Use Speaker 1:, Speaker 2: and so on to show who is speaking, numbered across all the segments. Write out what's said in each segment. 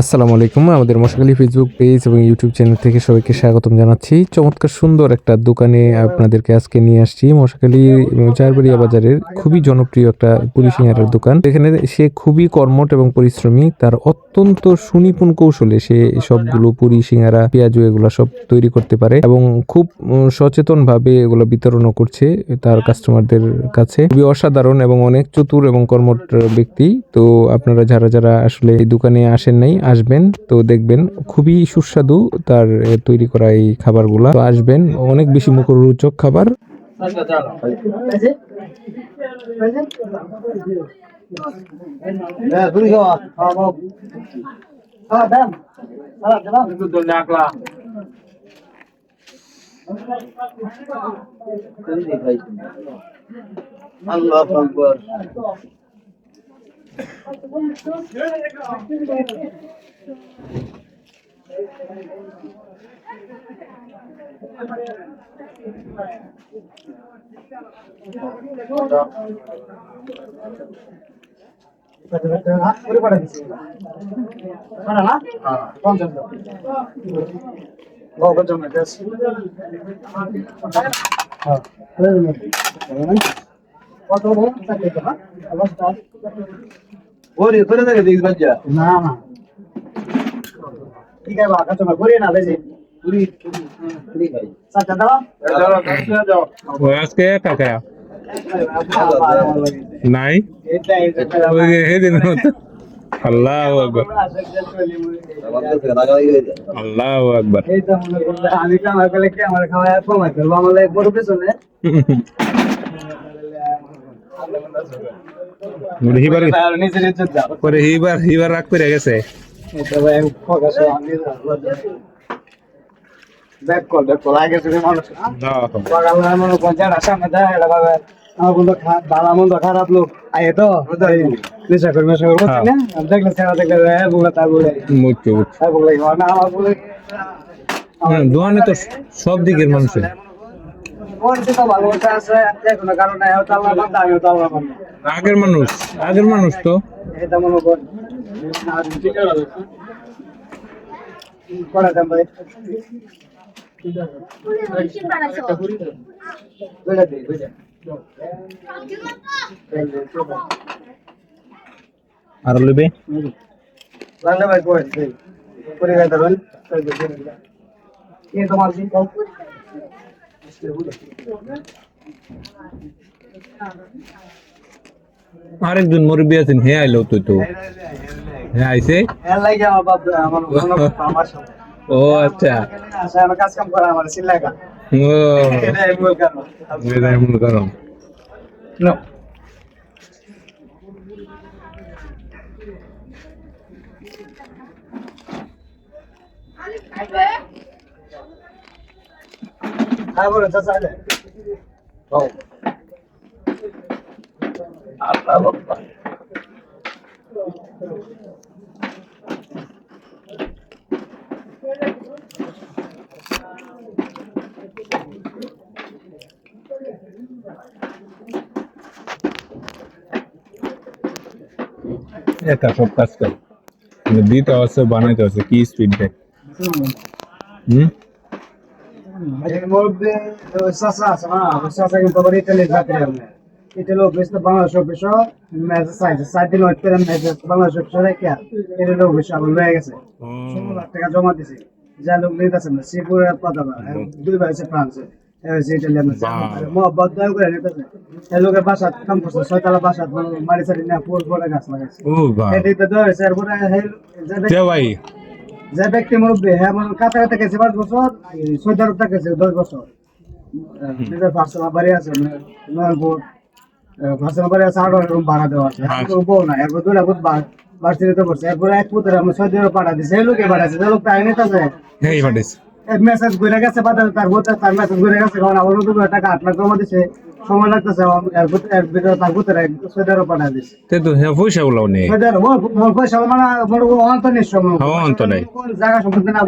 Speaker 1: আসসালামু আলাইকুম। আমাদের মশাখালী ফেসবুক পেজ এবং ইউটিউব চ্যানেল থেকে সবাইকে স্বাগতম জানাচ্ছি। চমৎকার সুন্দর একটা দোকানে আপনাদেরকে আজকে নিয়ে আসছি। মশাখালী চারবাড়িয়া বাজারের খুবই জনপ্রিয় একটা পুলিশিংহারের দোকান। এখানে সে খুবই কর্মট এবং পরিশ্রমী। তার অত্যন্ত সুনিপুণ কৌশলে সে সবগুলো পুরি সিঙ্গারা, পেঁয়াজু এগুলো সব তৈরি করতে পারে এবং খুব সচেতন ভাবে এগুলো বিতরণও করছে তার কাস্টমারদের কাছে। খুবই অসাধারণ এবং অনেক চতুর এবং কর্মট ব্যক্তি। তো আপনারা যারা যারা আসলে এই দোকানে আসেন নাই আসবেন, তো দেখবেন খুবই সুস্বাদু তার তৈরি করা এই খাবারগুলা। আসবেন, অনেক বেশি মুখরোচক খাবার।
Speaker 2: হ্যাঁ তুমি খাওয়া খাওয়া খাও খাওয়া ওরে করে দেখ বাচ্চা
Speaker 3: না না। ঠিক আছে বাকা তোমার করে না বেশি।
Speaker 2: পুরি পুরি খাই
Speaker 3: সাতটা দাও
Speaker 4: আজকে নাই? ওই সেদিন আল্লাহ আকবর। আল্লাহ
Speaker 3: মনে করলে আমি কামাই করলে কি আমার খাওয়া কমাই ফেলব? আমার বড় পেছনে।
Speaker 4: হিবার
Speaker 3: আর নিচে নিচে যাও
Speaker 4: পরে হিবার হিবার রাগ করে গেছে।
Speaker 3: এটা ভাই ফোকাস আমি ব্যাক কল ব্যাক কল আগে থেকে মানুষ বাগালার মনে পঞ্চায়েত আসা মধ্যে এটা ভাবে আমার বন্ধু খারাপ লোক আয়ে তো নেশা করবে নেশা করব
Speaker 4: হ্যাঁ।
Speaker 3: দেখলে সেরা দেখলে হ্যাঁ বলে তার বলে হ্যাঁ আমার বলে
Speaker 4: দোকানে তো সব দিকের মানুষের আগের মানুষ আগের মানুষ তো। আর
Speaker 3: রান্না ভাই দিই। করে কি তোমার
Speaker 4: আরেকজন মুরব্বী আছেন হে আইলো তুই তো। হে আইছে? ও আচ্ছা। ও।
Speaker 3: এটাই মূল কারণ
Speaker 4: এটাই মনে করো
Speaker 3: নো হ্যাঁ বলুন চাচা আলে
Speaker 4: একা সব কাজ করে কিন্তু দিতে হচ্ছে বানাইতে হচ্ছে কি স্পিড দেখ হুম
Speaker 3: এর মধ্যে ওই আছে না চাচা কিন্তু আবার ইটালি চাকরি ইটালি অফিস তো বাংলাদেশ অফিস ম্যাচ চাইছে। চার দিন ওয়েট করে ম্যাচ বাংলাদেশ অফিস রেখে ইটালি অফিস আমার লয়ে গেছে। ষোলো লাখ টাকা জমা দিছে। যা লোক নিতেছে না। শ্রীপুরের পতাকা দুই ভাই আছে। ফ্রান্সে
Speaker 4: ভাই
Speaker 3: যে ব্যক্তি মুরব্বী হ্যাঁ মানে কাছাকাছি গেছে পাঁচ বছর সৌদি আরব থেকে গেছে দশ বছর। নিজের পার্সোনাল বাড়ি আছে নয়নপুর পার্সোনাল বাড়ি আছে আট রুম ভাড়া দেওয়া আছে।
Speaker 4: আচ্ছা।
Speaker 3: বউ না এরপর দুই লাখ এরপরে এক পুত্র আমরা সৌদি আরব পাঠা দিছে এই লোকে পাঠাচ্ছে যে লোকটা আইনে আছে। মেসেজ ঘুরে গেছে তার মেসেজ ঘুরে গেছে কারণ আমার টাকা আট লাখ জমা দিছে। সময় লাগতেছে এর ভিতরে তার ভূতের সৌদি আরব দিছে।
Speaker 4: তে তো হ্যাঁ পয়সা গুলো নেই।
Speaker 3: পয়সা মানে বড় অন্ত
Speaker 4: হ্যাঁ, অন্ত নাই।
Speaker 3: জায়গা সম্পত্তি না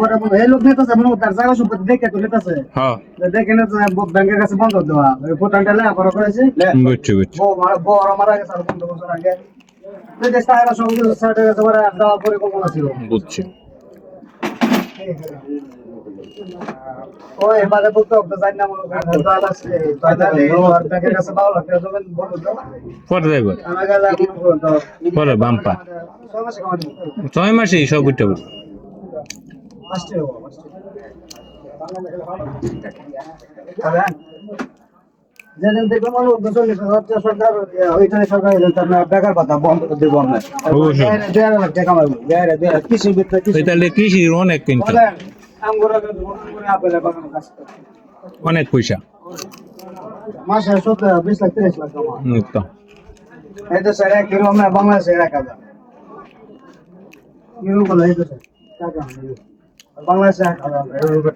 Speaker 3: এই লোক নিতেছে মনে তার জায়গা সম্পত্তি দেখে তো নিতেছে।
Speaker 4: হ্যাঁ।
Speaker 3: দেখে নিতেছে ব্যাংকের কাছে বন্ধ দেওয়া। ওই ভুটানটা লেখা করা করেছে।
Speaker 4: বুঝছি
Speaker 3: মারা মারা গেছে আর বছর আগে। এই দেশ টাকা সব পরিকল্পনা ছিল।
Speaker 4: বুঝছি।
Speaker 3: ওই এবারে বলতে হবে জানি না মনে করেন দাদা আছে দাদা নেই আর ব্যাংকের কাছে বারো লাখ টাকা বলুন তো।
Speaker 4: পরে যাইব
Speaker 3: আমার গেলে মনে করুন তো
Speaker 4: পরে বাম্পা
Speaker 3: ছয় মাসে
Speaker 4: সব উঠতে পারবে।
Speaker 3: পাঁচটি হব, পাঁচটি। খাবেন? যেদিন চল্লিশ হাজার সরকার ওইখানে সরকার এলেন তার বেকার ভাতা বন্ধ করে দেবো আমরা। দেড় লাখ টাকা কামাবো দেড় দেড় কৃষি
Speaker 4: কৃষির অনেক কিন্তু
Speaker 3: বলেন আঙ্গুর আপেলের বাগান কাজ করে।
Speaker 4: অনেক পয়সা।
Speaker 3: মাসে সত্তর বিশ লাখ তিরিশ লাখ কামা
Speaker 4: হুম, তো
Speaker 3: এই তো স্যার এক কিলো আমরা বাংলাদেশে এক হাজার। কিলো বলে এই তো স্যার টাকা। বাংলাদেশে এক হাজার। এর উপরে।